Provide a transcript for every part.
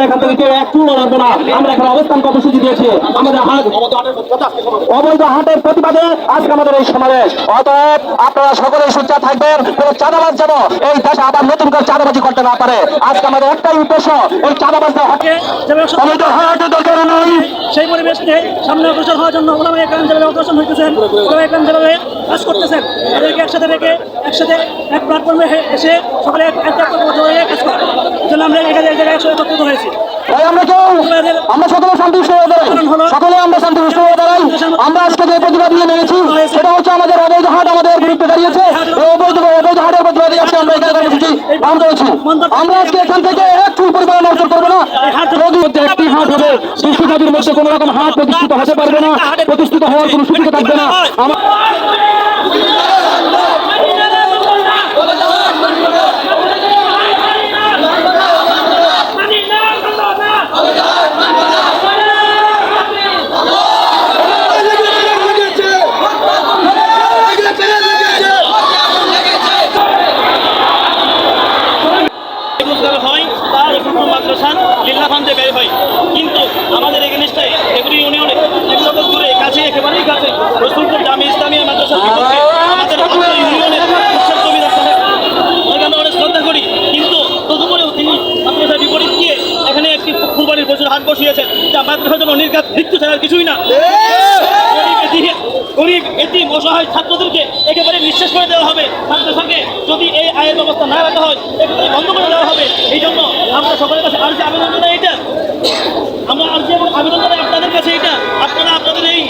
আমরা এখান থেকে কেউ এক না আমরা এখানে অবস্থান কর্মসূচি দিয়েছি। আমাদের হাট অবৈধ হাটের প্রতিবাদে আজকে আমাদের এই সমাবেশ। অতএব আপনারা সোচ্চার থাকবেন, কোন চাঁদাবাজ যেন এই দেশে আবার নতুন করে চাঁদাবাজি করতে না পারে। আজকে আমাদের একটাই উদ্দেশ্য, এই চাঁদাবাজদের হাটে অবৈধ হাটের দরকার নেই। সেই পরিবেশকে সামনে অগ্রসর হওয়ার জন্য ওলামা একরাম অগ্রসর হইতেছেন ওলামা একরাম কাজ করতেছেন, তাদেরকে একসাথে রেখে, একসাথে এক প্ল্যাটফর্মে এসে সকলে এক এক কাজ করে জন্য আমরা এক জায়গায় একসাথে একত্রিত হয়েছি তাই আমরা কেউ আমরা সকলে শান্তিপুষ্ট হয়ে দাঁড়াই। সকলে আমরা শান্তিপুষ্ট হয়ে দাঁড়াই। আমরা আজকে যে প্রতিবাদ নিয়ে নেমেছি সেটা হচ্ছে আমাদের অবৈধ হাট আমাদের বিরুদ্ধে দাঁড়িয়েছে। এই অবৈধ অবৈধ হাটের প্রতিবাদে আজকে আমরা এখানে কর্মসূচি গ্রহণ করেছি। আমরা আজকে এখান থেকে এক চুল পরিমাণ অর্জন করব না। একটি হাট হবে। বিশ্ব মধ্যে কোনো রকম হাট প্রতিষ্ঠিত হতে পারবে না। প্রতিষ্ঠিত হওয়ার কোনো সুযোগ থাকবে না। আমার রোজগার হয় তার শুধু মাদ্রাসার লিল্লাফান্তে ব্যয় হয়। কিন্তু আমাদের এগেনিস্টে এগুলি ইউনিয়নে একশো দূরে কাছে একেবারেই কাছে। রসুলপুর জামি ইসলামিয়া মাদ্রাসার বিপক্ষে আমাদের অত্র ইউনিয়নের উৎসব জমিদার সাহেব ওনাকে আমরা অনেক শ্রদ্ধা করি কিন্তু তদুপরেও তিনি মাদ্রাসার বিপরীত গিয়ে এখানে একটি কুরবানির প্রচুর হাট বসিয়েছেন যা মাদ্রাসার জন্য নির্গাত মৃত্যু ছাড়া কিছুই না। গরিব গরিব এতিম অসহায় ছাত্রদেরকে একেবারে নিঃশেষ করে দেওয়া হবে। এই আয়ের ব্যবস্থা না রাখা হয় একেবারে বন্ধ করে দেওয়া হবে। এই জন্য আমরা সকলের কাছে আর্জি আবেদন জানাই এটা আমরা আর্জি এবং আবেদন জানাই আপনাদের কাছে এটা আপনারা আপনাদের এই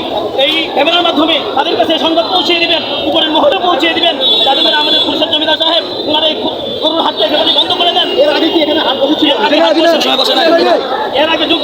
এই ক্যামেরার মাধ্যমে তাদের কাছে সংবাদ পৌঁছিয়ে দিবেন উপরের মহলে পৌঁছিয়ে দিবেন যাতে করে আমাদের পুলিশের জমিদার সাহেব ওনারা এই গরুর হাতটা একেবারে বন্ধ করে দেন। এর আগে কি এখানে বসেছিল? হাট এর আগে যুগ